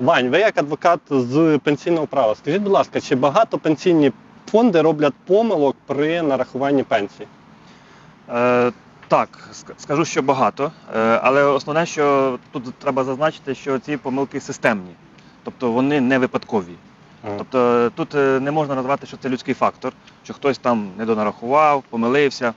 Вань, ви як адвокат з пенсійного права, скажіть, будь ласка, чи багато пенсійні фонди роблять помилок при нарахуванні пенсії? Е, так, скажу, що багато. Е, але основне, що тут треба зазначити, що ці помилки системні, тобто вони не випадкові. Ага. Тобто е, тут е, не можна назвати, що це людський фактор, що хтось там не донарахував, помилився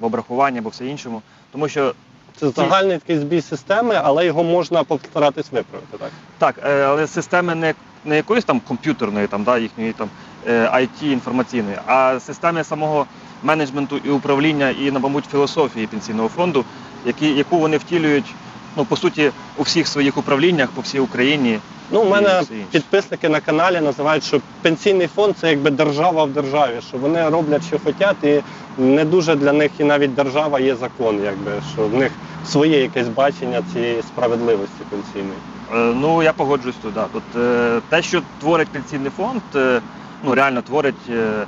в обрахуванні або все іншому. Тому що Це загальний такий збій системи, але його можна постаратись виправити, так? так, е, але системи не, не якоїсь там комп'ютерної, там, да, їхньої там е, IT інформаційної, а системи самого менеджменту і управління, і, мабуть, філософії пенсійного фонду, які, яку вони втілюють, ну, по суті, у всіх своїх управліннях по всій Україні. Ну, у мене підписники на каналі називають, що пенсійний фонд це якби держава в державі, що вони роблять, що хочуть, і не дуже для них і навіть держава є закон, якби що в них своє якесь бачення цієї справедливості пенсійної. Е, Ну, я погоджуюсь туди. Тут е, те, що творить пенсійний фонд, е, ну реально творить е,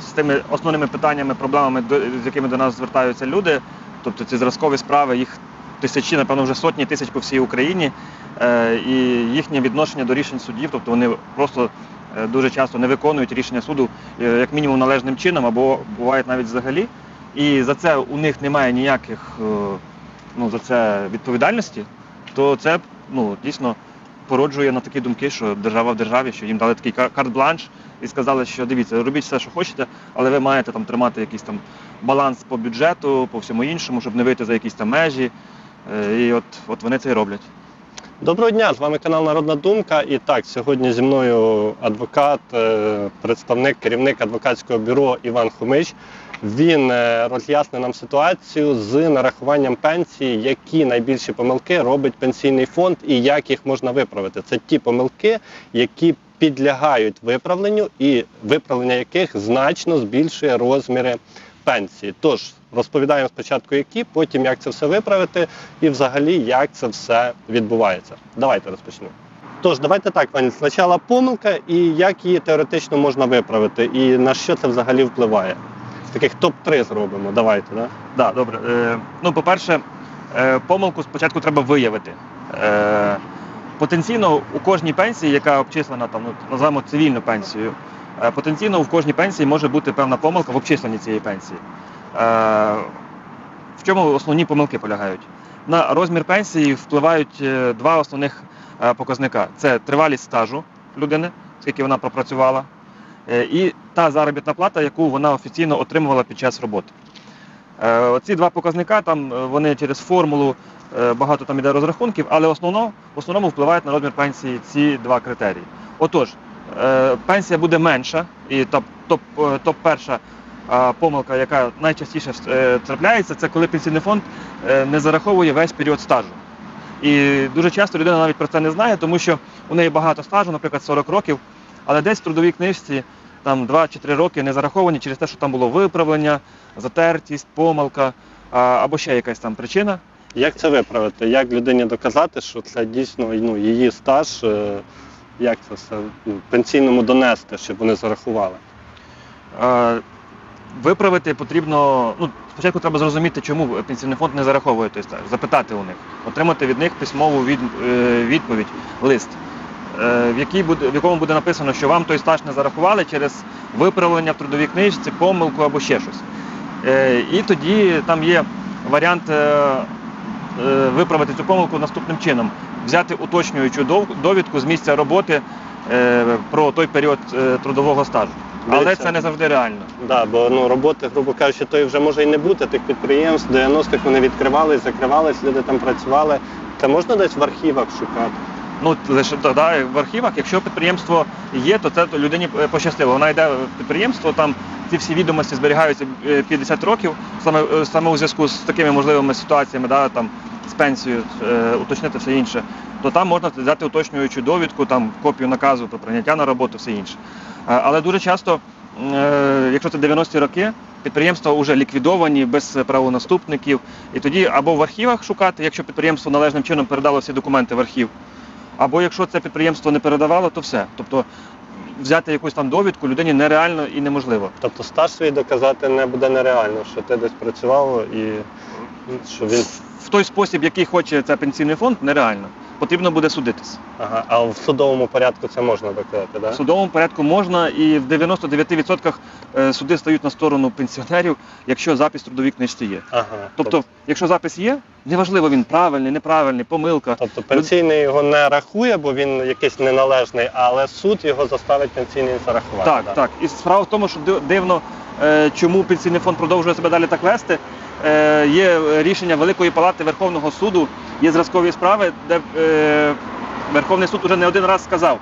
з тими основними питаннями, проблемами, з якими до нас звертаються люди. Тобто ці зразкові справи, їх тисячі, напевно, вже сотні тисяч по всій Україні. Е, І їхнє відношення до рішень судів, тобто вони просто е, дуже часто не виконують рішення суду е, як мінімум належним чином, або бувають навіть взагалі. І за це у них немає ніяких ну, за це відповідальності, то це ну, дійсно породжує на такі думки, що держава в державі, що їм дали такий карт-бланш і сказали, що дивіться, робіть все, що хочете, але ви маєте там тримати якийсь там баланс по бюджету, по всьому іншому, щоб не вийти за якісь там межі. І от, от вони це і роблять. Доброго дня, з вами канал Народна Думка. І так, сьогодні зі мною адвокат, е, представник, керівник адвокатського бюро Іван Хомич. Він е, роз'яснить нам ситуацію з нарахуванням пенсії, які найбільші помилки робить пенсійний фонд і як їх можна виправити. Це ті помилки, які підлягають виправленню, і виправлення яких значно збільшує розміри пенсії. Тож розповідаємо спочатку, які, потім як це все виправити, і взагалі як це все відбувається. Давайте розпочнемо. Тож, давайте так, пані, спочатку помилка і як її теоретично можна виправити, і на що це взагалі впливає. Таких топ-3 зробимо. Давайте, да? Да, добре. Е, ну, по-перше, е, помилку спочатку треба виявити. Е, потенційно у кожній пенсії, яка обчислена, там, ну, називаємо цивільну пенсію, потенційно в кожній пенсії може бути певна помилка в обчисленні цієї пенсії. Е, в чому основні помилки полягають? На розмір пенсії впливають е, два основних е, показника: це тривалість стажу людини, скільки вона пропрацювала, е, і та заробітна плата, яку вона офіційно отримувала під час роботи. Е, Оці два показника там е, вони через формулу е, багато там іде розрахунків, але основно, в основному впливають на розмір пенсії ці два критерії. Отож, е, пенсія буде менша, і топ, топ, е, е, помилка, яка найчастіше е, трапляється, це коли пенсійний фонд е, не зараховує весь період стажу. І дуже часто людина навіть про це не знає, тому що у неї багато стажу, наприклад, 40 років, але десь в трудовій книжці там 2 чи 3 роки не зараховані через те, що там було виправлення, затертість, помилка або ще якась там причина. Як це виправити? Як людині доказати, що це дійсно ну, її стаж, е, як це все ну, пенсійному донести, щоб вони зарахували? Е, Виправити потрібно, ну, спочатку треба зрозуміти, чому пенсійний фонд не зараховує той стаж, запитати у них, отримати від них письмову від, е, відповідь, лист, е, в, якій буде, в якому буде написано, що вам той стаж не зарахували через виправлення в трудовій книжці, помилку або ще щось. Е, І тоді там є варіант е, виправити цю помилку наступним чином: взяти уточнюючу довідку з місця роботи е, про той період е, трудового стажу. Але це не завжди реально. Да, бо ну, роботи, грубо кажучи, тої вже може і не бути тих підприємств. 90-х вони відкривались, закривались, люди там працювали. Це можна десь в архівах шукати? Ну лише тоді в архівах, якщо підприємство є, то це людині е, пощастило. Вона йде в підприємство, там ці всі відомості зберігаються е, 50 років, саме, е, саме у зв'язку з такими можливими ситуаціями, да, там, з пенсією, е, уточнити все інше, то там можна взяти уточнюючу довідку, там, копію наказу про прийняття на роботу, все інше. Е, Але дуже часто, е, якщо це 90-ті роки, підприємства вже ліквідовані без правонаступників, і тоді або в архівах шукати, якщо підприємство належним чином передало всі документи в архів, або якщо це підприємство не передавало, то все. Тобто взяти якусь там довідку людині нереально і неможливо. Тобто стаж свій доказати не буде нереально, що ти десь працював і що він. В той спосіб, який хоче цей пенсійний фонд, нереально. Потрібно буде судитись. Ага. А в судовому порядку це можна доказати, В судовому порядку можна, і в 99% е, суди стають на сторону пенсіонерів, якщо запис в трудовій книжці є. Ага. Тобто, якщо запис є, неважливо він правильний, неправильний, помилка. Тобто пенсійний його не рахує, бо він якийсь неналежний, але суд його заставить пенсійний зарахувати. Так, да? так. І справа в тому, що дивно, е, чому пенсійний фонд продовжує себе далі так вести. Е, Є рішення Великої палати Верховного суду, є зразкові справи, де е, Верховний суд уже не один раз сказав,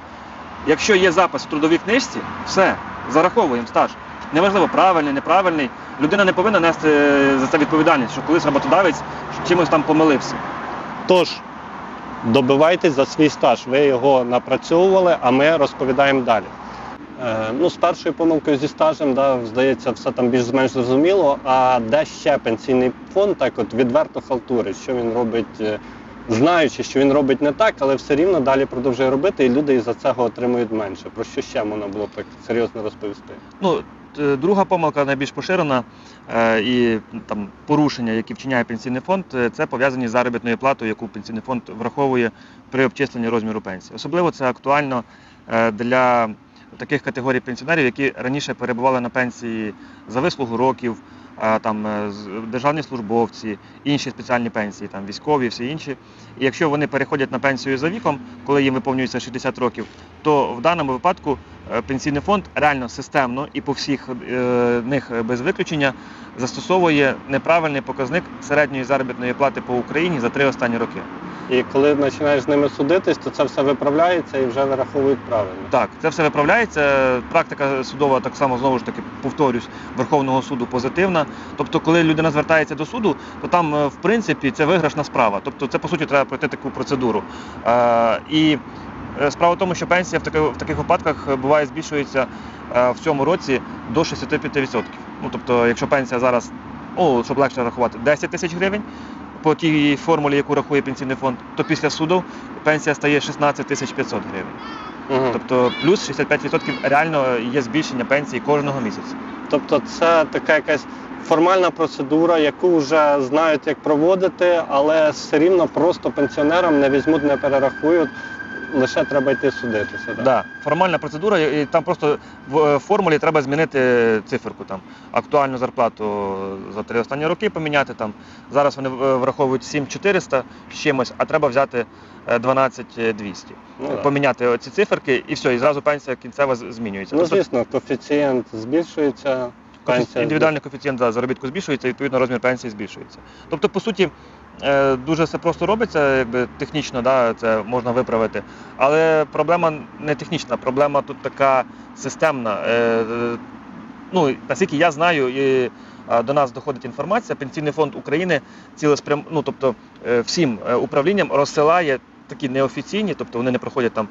якщо є запис в трудовій книжці, все, зараховуємо стаж. Неважливо, правильний, неправильний. Людина не повинна нести е, за це відповідальність, що колись роботодавець чимось там помилився. Тож, добивайтесь за свій стаж. Ви його напрацьовували, а ми розповідаємо далі. Е, ну, з першою помилкою зі стажем, да, здається, все там більш-менш зрозуміло. А де ще пенсійний фонд так от відверто халтурить, що він робить, е, знаючи, що він робить не так, але все рівно далі продовжує робити, і люди із-за цього отримують менше. Про що ще можна було б так серйозно розповісти? Ну, друга помилка найбільш поширена е, і там порушення, які вчиняє пенсійний фонд, це пов'язані з заробітною платою, яку пенсійний фонд враховує при обчисленні розміру пенсії. Особливо це актуально для таких категорій пенсіонерів, які раніше перебували на пенсії за вислугу років, там е, державні службовці, інші спеціальні пенсії, там військові, всі інші. І якщо вони переходять на пенсію за віком, коли їм виповнюється 60 років, то в даному випадку пенсійний фонд реально системно і по всіх е, них без виключення застосовує неправильний показник середньої заробітної плати по Україні за три останні роки. І коли починаєш з ними судитись, то це все виправляється і вже вираховують правильно. Так, це все виправляється. Практика судова так само знову ж таки повторюсь, Верховного суду позитивна. Тобто, коли людина звертається до суду, то там е, в принципі це виграшна справа. Тобто, це по суті треба пройти таку процедуру. Е, і е, справа в тому, що пенсія в таких, в таких випадках е, буває збільшується е, в цьому році до 65%. Ну тобто, якщо пенсія зараз, ну щоб легше рахувати, 10 тисяч гривень. По тій формулі, яку рахує пенсійний фонд, то після суду пенсія стає 16 тисяч 500 гривень. Мгм. Тобто плюс 65% реально є збільшення пенсії кожного місяця. Тобто це така якась формальна процедура, яку вже знають, як проводити, але все рівно просто пенсіонерам не візьмуть, не перерахують. Лише треба йти судитися. Так? Да. Формальна процедура, і там просто в е, формулі треба змінити циферку. Там. Актуальну зарплату за три останні роки поміняти. Там. Зараз вони е, враховують 7400 з чимось, а треба взяти е, 12200. Ну, да. Поміняти ці циферки і все, і зразу пенсія кінцева змінюється. ну Тобто звісно, коефіцієнт збільшується. Пенсія індивідуальний коефіцієнт да, заробітку збільшується, і відповідно розмір пенсії збільшується. Тобто, по суті, е, дуже все просто робиться, якби технічно, да, це можна виправити. Але проблема не технічна, проблема тут така системна. Е, е, Ну, наскільки я знаю, і е, до нас доходить інформація, Пенсійний фонд України цілеспрям... ну, тобто, е, всім е, управлінням розсилає такі неофіційні, тобто вони не проходять там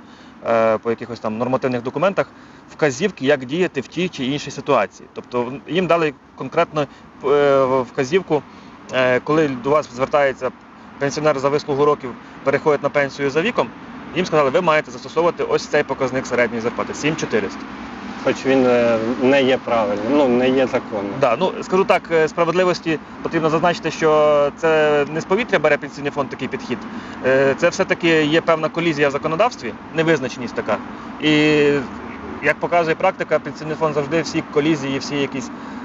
е, по якихось там нормативних документах, вказівки, як діяти в тій чи іншій ситуації. Тобто їм дали конкретно е, вказівку, е, коли до вас звертається пенсіонер за вислугу років, переходить на пенсію за віком, їм сказали, ви маєте застосовувати ось цей показник середньої зарплати 7400. хоч він е, не є правильним, ну не є законним. Да, ну скажу так, е, справедливості потрібно зазначити, що це не з повітря бере пенсійний фонд такий підхід. Е, Це все-таки є певна колізія в законодавстві, невизначеність така. І як показує практика, пенсійний фонд завжди всі колізії, всі якісь е,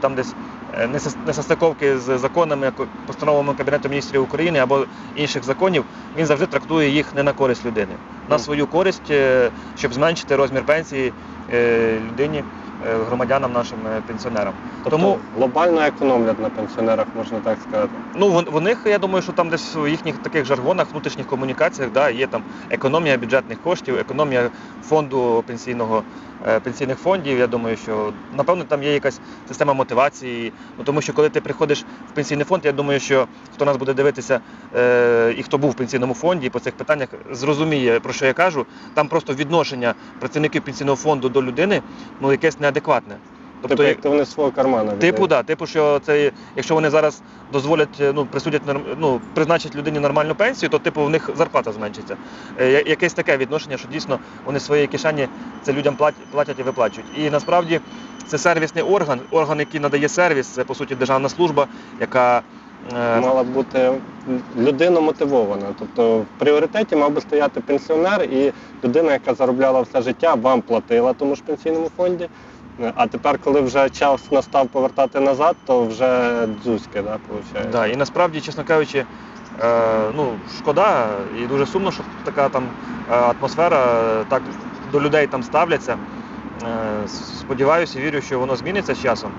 там десь е, несостиковки з законами, ко- постановами Кабінету міністрів України або інших законів, він завжди трактує їх не на користь людини, на свою користь, е, щоб зменшити розмір пенсії е, людині, е, громадянам нашим е, пенсіонерам. Тобто Тому глобально економлять на пенсіонерах, можна так сказати. ну вон- в них, я думаю, що там десь в їхніх таких жаргонах, внутрішніх комунікаціях, да, є там економія бюджетних коштів, економія фонду пенсійного е, пенсійних фондів. Я думаю, що напевно там є якась система мотивації. Ну тому що коли ти приходиш в пенсійний фонд, я думаю, що хто нас буде дивитися е, і хто був в пенсійному фонді по цих питаннях, зрозуміє про що я кажу. Там просто відношення працівників пенсійного фонду до людини ну якесь неадекватне. Тобто, як то вони з свого кармана Типу, да, типу, що це, якщо вони зараз дозволять, е, ну, присудять ну, призначать людині нормальну пенсію, то типу в них зарплата зменшиться. Е, Якесь таке відношення, що дійсно вони з своєї кишені це людям платять, платять і виплачують. І насправді це сервісний орган, орган, який надає сервіс, це по суті державна служба, яка Е, мала бути людина мотивована. Тобто в пріоритеті мав би стояти пенсіонер і людина, яка заробляла все життя, вам платила тому ж пенсійному фонді. Е, А тепер, коли вже час настав повертати назад, то вже дзузьке, да, виходить. Да, і насправді, чесно кажучи, е, ну, шкода і дуже сумно, що така там е, атмосфера е, так до людей там ставляться. Е, сподіваюся вірю, що воно зміниться з часом.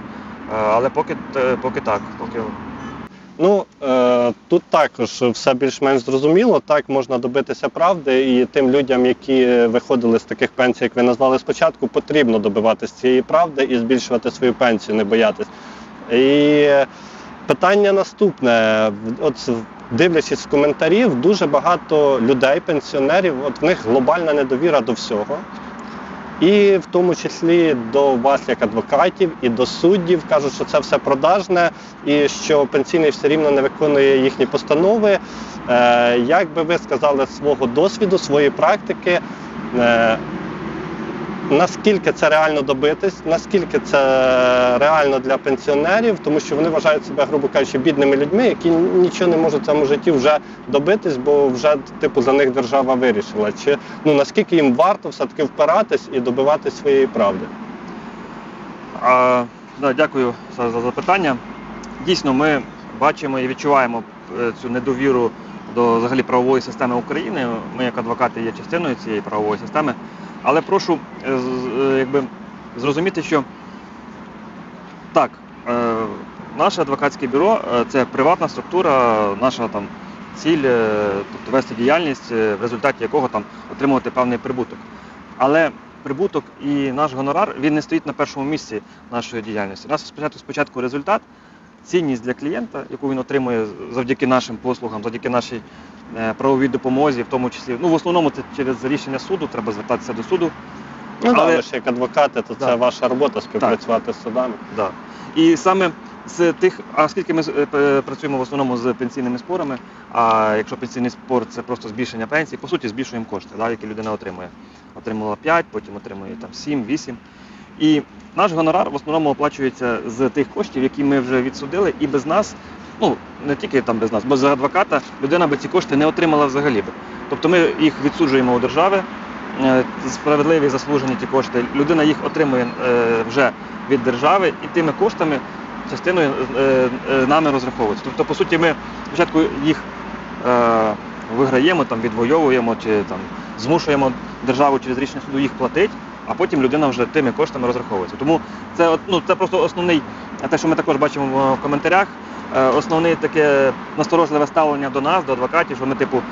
Е, але поки, поки так, поки Ну е, тут також все більш-менш зрозуміло. Так можна добитися правди, і тим людям, які виходили з таких пенсій, як ви назвали спочатку, потрібно добиватися цієї правди і збільшувати свою пенсію, не боятись. І питання наступне: от дивлячись з коментарів, дуже багато людей, пенсіонерів, от в них глобальна недовіра до всього. І в тому числі до вас, як адвокатів, і до суддів кажуть, що це все продажне, і що пенсійний все рівно не виконує їхні постанови. Е, як би ви сказали свого досвіду, своєї практики, е, наскільки це реально добитись, наскільки це реально для пенсіонерів, тому що вони вважають себе, грубо кажучи, бідними людьми, які нічого не можуть в цьому житті вже добитись, бо вже типу за них держава вирішила. Чи ну наскільки їм варто все-таки впиратись і добиватись своєї правди? А, да, дякую за, за запитання. Дійсно, ми бачимо і відчуваємо е, цю недовіру до взагалі правової системи України. Ми, як адвокати, є частиною цієї правової системи. Але прошу е, е, якби, зрозуміти, що так, е, наше адвокатське бюро це приватна структура, наша там ціль, тобто вести діяльність, в результаті якого там отримувати певний прибуток. Але прибуток і наш гонорар він не стоїть на першому місці нашої діяльності. У нас спочатку спочатку результат, цінність для клієнта, яку він отримує завдяки нашим послугам, завдяки нашій е, правовій допомозі, в тому числі. Ну, в основному це через рішення суду, треба звертатися до суду. Ну Але- ви ж як адвокати, то це ваша робота співпрацювати з судами. Да. І саме з тих, а оскільки ми е, працюємо в основному з пенсійними спорами, а якщо пенсійний спор це просто збільшення пенсії, по суті збільшуємо кошти, да, які людина отримує. Отримала 5, потім отримує там 7, 8. І наш гонорар в основному оплачується з тих коштів, які ми вже відсудили, і без нас, ну не тільки там без нас, бо за адвоката людина би ці кошти не отримала взагалі би. Тобто ми їх відсуджуємо у держави, е, справедливі заслужені ті кошти. Людина їх отримує е, вже від держави, і тими коштами частиною е, нами розраховується. Тобто, по суті, ми спочатку їх виграємо, там, відвоюємо чи там, змушуємо державу через рішення суду їх платити, а потім людина вже тими коштами розраховується. Тому це, ну, це просто основний, те, що ми також бачимо в коментарях, е, основне таке насторожливе ставлення до нас, до адвокатів, що ми, типу,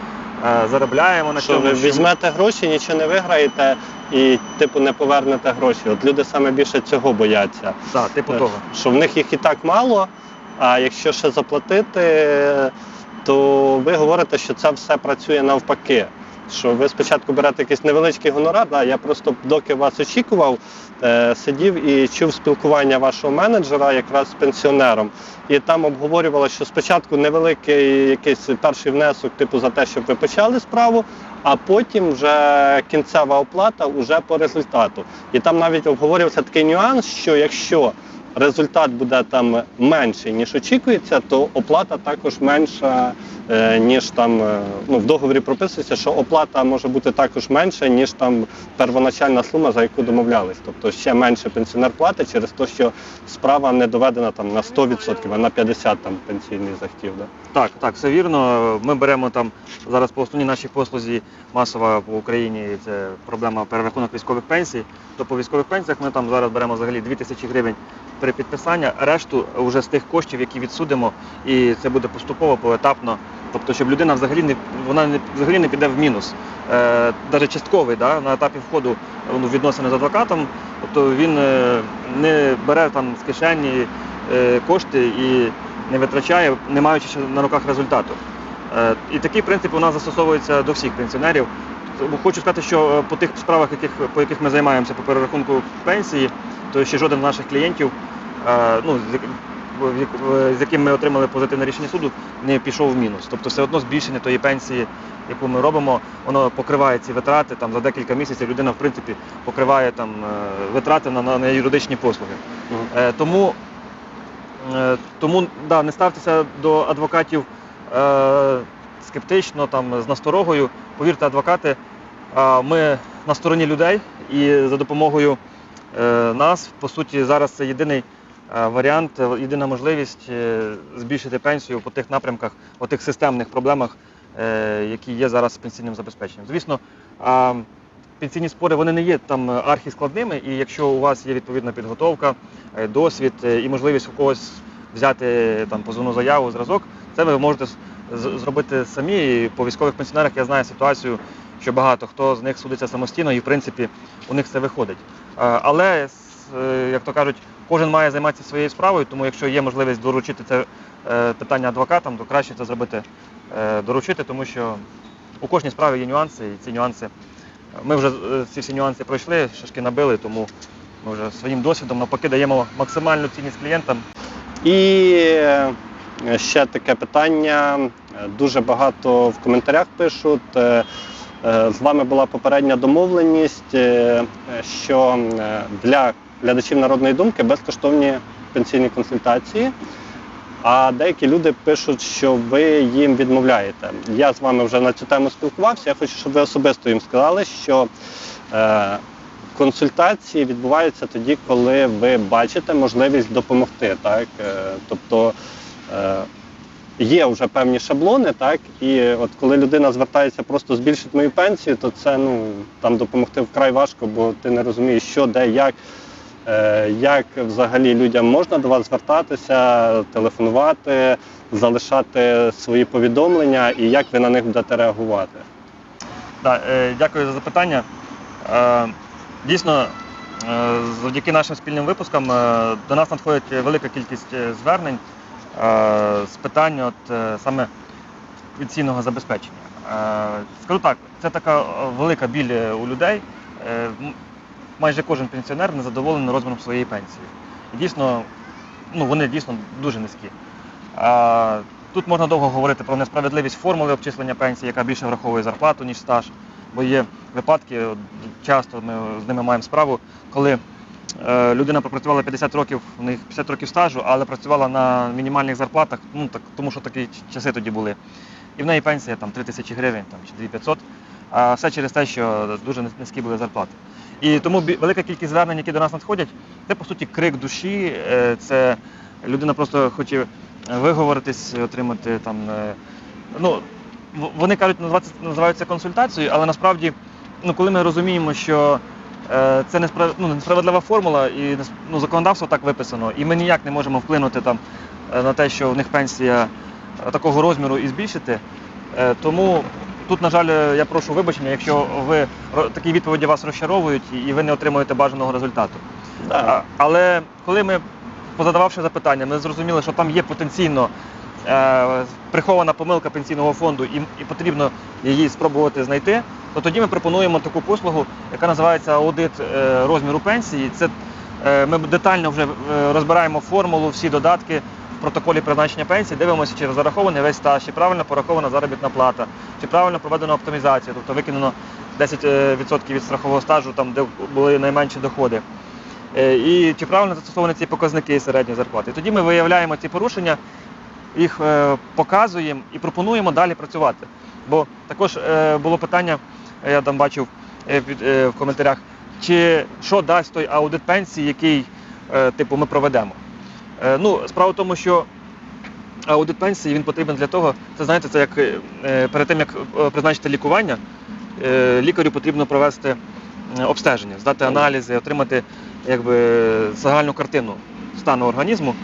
е, заробляємо на Що цьому. ви що візьмете гроші, нічого не виграєте і типу не повернете гроші. От люди саме більше цього бояться. Да, типу Е, того. Що в них їх і так мало, а якщо ще заплатити, то ви говорите, що це все працює навпаки. Що ви спочатку берете якийсь невеличкий гонорар, да, я просто доки вас очікував, е, сидів і чув спілкування вашого менеджера якраз з пенсіонером. І там обговорювали, що спочатку невеликий якийсь перший внесок, типу за те, щоб ви почали справу, а потім вже кінцева оплата вже по результату. І там навіть обговорювався такий нюанс, що якщо результат буде там менший, ніж очікується, то оплата також менша, е, ніж там е, ну, в договорі прописується, що оплата може бути також менша, ніж там первоначальна сума, за яку домовлялись. Тобто ще менше пенсіонер платить через те, що справа не доведена там на 100%, а на 50% там пенсійний захотів. Да? Так, так, все вірно. Ми беремо там зараз по основній нашій послузі масова по Україні це проблема перерахунок військових пенсій. То по військових пенсіях ми там зараз беремо взагалі 2 тисячі гривень при підписанні, решту вже з тих коштів, які відсудимо, і це буде поступово, поетапно. Тобто, щоб людина взагалі не вона не взагалі не піде в мінус. Е, навіть частковий да, на етапі входу ну, відносини з адвокатом, тобто він е, не бере там з кишені е, кошти і не витрачає, не маючи ще на руках результату. Е, І такий принцип у нас застосовується до всіх пенсіонерів. Хочу сказати, що е, по тих справах, яких, по яких ми займаємося по перерахунку пенсії, то ще жоден з наших клієнтів, е, ну, з яким ми отримали позитивне рішення суду, не пішов в мінус. Тобто все одно збільшення тої пенсії, яку ми робимо, воно покриває ці витрати. Там, за декілька місяців людина в принципі покриває там, е, витрати на, на, на юридичні послуги. Е, Тому Тому да, не ставтеся до адвокатів скептично, там, з насторогою. Повірте, адвокати, ми на стороні людей і за допомогою е, нас, по суті, зараз це єдиний е, варіант, е, єдина можливість збільшити пенсію по тих напрямках, по тих системних проблемах, які є зараз з пенсійним забезпеченням. Звісно, пенсійні спори вони не є там архіскладними, і якщо у вас є відповідна підготовка, досвід і можливість у когось взяти там позовну заяву, зразок, це ви можете зробити самі. І по військових пенсіонерах я знаю ситуацію, що багато хто з них судиться самостійно, і в принципі у них це виходить. Але, е, як то кажуть, кожен має займатися своєю справою, тому якщо є можливість доручити це е, питання адвокатам, то краще це зробити е, доручити, тому що у кожній справі є нюанси, і ці нюанси. Ми вже ці всі нюанси пройшли, шашки набили, тому ми вже своїм досвідом навпаки даємо максимальну цінність клієнтам. І ще таке питання. Дуже багато в коментарях пишуть. е, е, З вами була попередня домовленість, е, що для глядачів народної думки безкоштовні пенсійні консультації. А деякі люди пишуть, що ви їм відмовляєте. Я з вами вже на цю тему спілкувався. Я хочу, щоб ви особисто їм сказали, що консультації відбуваються тоді, коли ви бачите можливість допомогти. Так? Тобто є вже певні шаблони, так? і от коли людина звертається просто збільшити мою пенсію, то це ну, там допомогти вкрай важко, бо ти не розумієш, що, де, як. Е, Як взагалі людям можна до вас звертатися, телефонувати, залишати свої повідомлення і як ви на них будете реагувати? Да, е, дякую за запитання. Е, дійсно, е, завдяки нашим спільним випускам е, до нас надходить велика кількість е, звернень е, з питань от, е, саме пенсійного забезпечення. Е, скажу так, це така е, велика біль е, у людей. Е, майже кожен пенсіонер не задоволений розміром своєї пенсії. Дійсно, ну, вони дійсно дуже низькі. Тут можна довго говорити про несправедливість формули обчислення пенсії, яка більше враховує зарплату, ніж стаж. Бо є випадки, часто ми з ними маємо справу, коли е, людина пропрацювала 50 років, у них 50 років стажу, але працювала на мінімальних зарплатах, ну, так, тому що такі часи тоді були. І в неї пенсія там 3 тисячі гривень там, чи 2500, а все через те, що дуже низькі були зарплати. І тому велика кількість звернень, які до нас надходять, це по суті крик душі, е, це людина просто хоче виговоритись, отримати там. е, Ну, вони кажуть, називаються, консультацією, але насправді, ну, коли ми розуміємо, що е, це ну, несправедлива формула, і ну, законодавство так виписано, і ми ніяк не можемо вплинути там, е, на те, що в них пенсія е, такого розміру і збільшити. Е, Тому тут, на жаль, е, я прошу вибачення, якщо ви такі відповіді вас розчаровують і- ви не отримуєте бажаного результату. А, але коли ми, позадававши запитання, ми зрозуміли, що там є потенційно е, прихована помилка пенсійного фонду і, і потрібно її спробувати знайти, то тоді ми пропонуємо таку послугу, яка називається аудит е, розміру пенсії. Це е, ми детально вже е, розбираємо формулу, всі додатки в протоколі призначення пенсії, дивимося, чи зарахований весь стаж, чи правильно порахована заробітна плата, чи правильно проведена оптимізація, тобто викинено 10% від страхового стажу, там, де були найменші доходи. Е, І чи правильно застосовані ці показники середньої зарплати. Тоді ми виявляємо ці порушення, їх е, показуємо і пропонуємо далі працювати. Бо також е, було питання, е, я там бачив в коментарях, чи що дасть той аудит пенсії, який типу, ми проведемо. Ну, справа в тому, що аудит пенсії він потрібен для того, це знаєте, це як перед тим, як призначити лікування, лікарю потрібно провести обстеження, здати аналізи, отримати якби, загальну картину стану організму,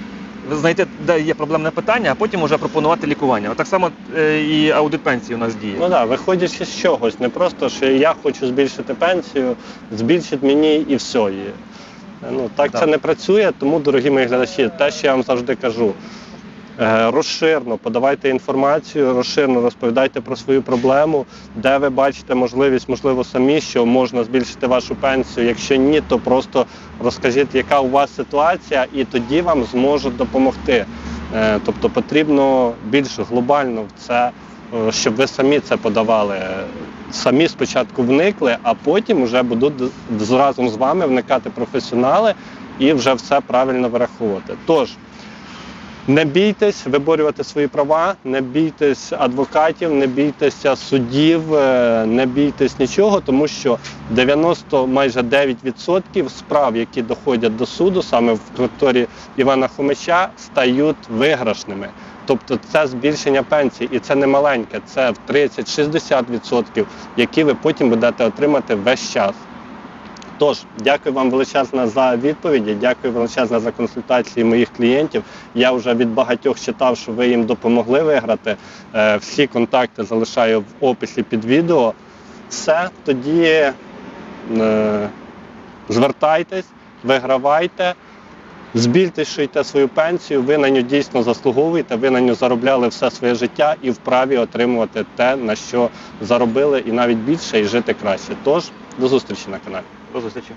знайти, де є проблемне питання, а потім вже пропонувати лікування. От так само е, і аудит пенсії у нас діє. Ну так, виходячи з чогось, не просто, що я хочу збільшити пенсію, збільшить мені і все. І, ну, так Так. це не працює, тому, дорогі мої глядачі, те, що я вам завжди кажу. Е, Розширно подавайте інформацію, розширно розповідайте про свою проблему, де ви бачите можливість, можливо, самі, що можна збільшити вашу пенсію. Якщо ні, то просто розкажіть, яка у вас ситуація, і тоді вам зможуть допомогти. Е, Тобто потрібно більш глобально в це, е, щоб ви самі це подавали. Самі спочатку вникли, а потім вже будуть разом з вами вникати професіонали і вже все правильно вираховувати. Тож, Не бійтесь виборювати свої права, не бійтесь адвокатів, не бійтеся судів, е, не бійтесь нічого, тому що 90 майже 9% справ, які доходять до суду, саме в конторі Івана Хомича, стають виграшними. Тобто це збільшення пенсії, і це не маленьке, це в 30-60%, які ви потім будете отримати весь час. Тож, дякую вам величезно за відповіді, дякую величезно за консультації моїх клієнтів. Я вже від багатьох читав, що ви їм допомогли виграти. Е, Всі контакти залишаю в описі під відео. Все, тоді е, звертайтесь, вигравайте, збільшуйте свою пенсію, ви на нього дійсно заслуговуєте, ви на нього заробляли все своє життя і вправі отримувати те, на що заробили, і навіть більше, і жити краще. Тож, до зустрічі на каналі. До зустрічі.